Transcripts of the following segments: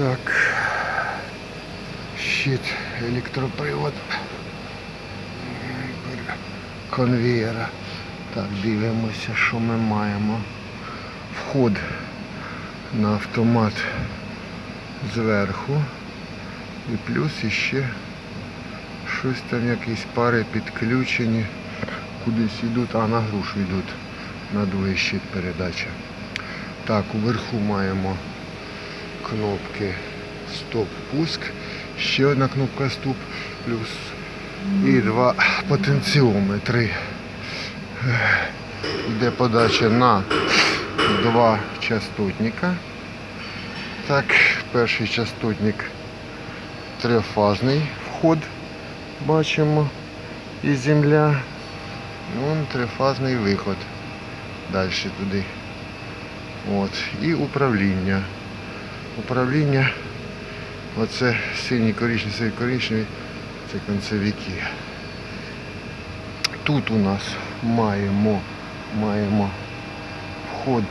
Так. Щит, електропривод конвієра. Так, дивимося, що ми маємо. Вход на автомат зверху. І плюс іще щось там якісь пари підключені. Кудись йдуть, а на грушу йдуть. На другий щит передача. Так, уверху маємо кнопки стоп-пуск. Ще одна кнопка стоп плюс і два потенціометри. Йде подача на два частотника. Так, перший частотник трифазний вход бачимо і земля. Вон трифазний виход. Далі туди. От. І управління. Управління. Оце синій коричневий, синій коричневий. Це концевики. Тут у нас маємо, маємо вход,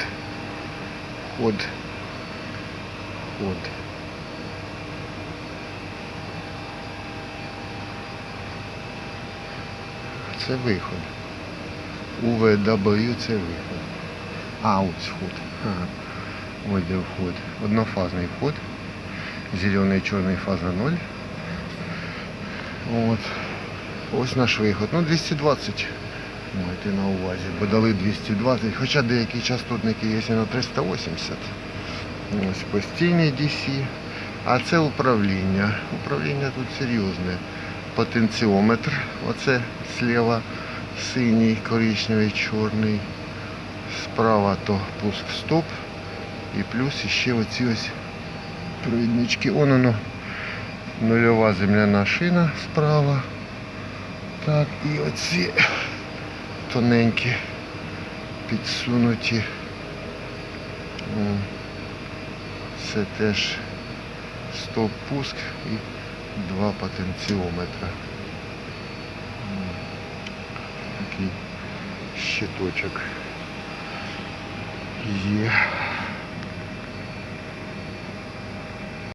вход, вход. Це виход. УВW це виход. А, ось вход. Ага. Ось де вход. Однофазний вход. Зелений, чорний фаза 0. От. Ось наш виход. Ну 220. Майте на увазі. Бо дали 220. Хоча деякі частотники є на 380. Ось постійний DC. А це управління. Управління тут серйозне. Потенціометр. Оце зліва синій, коричневий, чорний. Справа то пуск стоп. І плюс ще оці ось провіднички. Он воно нульова земляна шина справа. Так, і оці тоненькі підсунуті. Це теж стоп-пуск і два потенціометра. Такий щиточок є.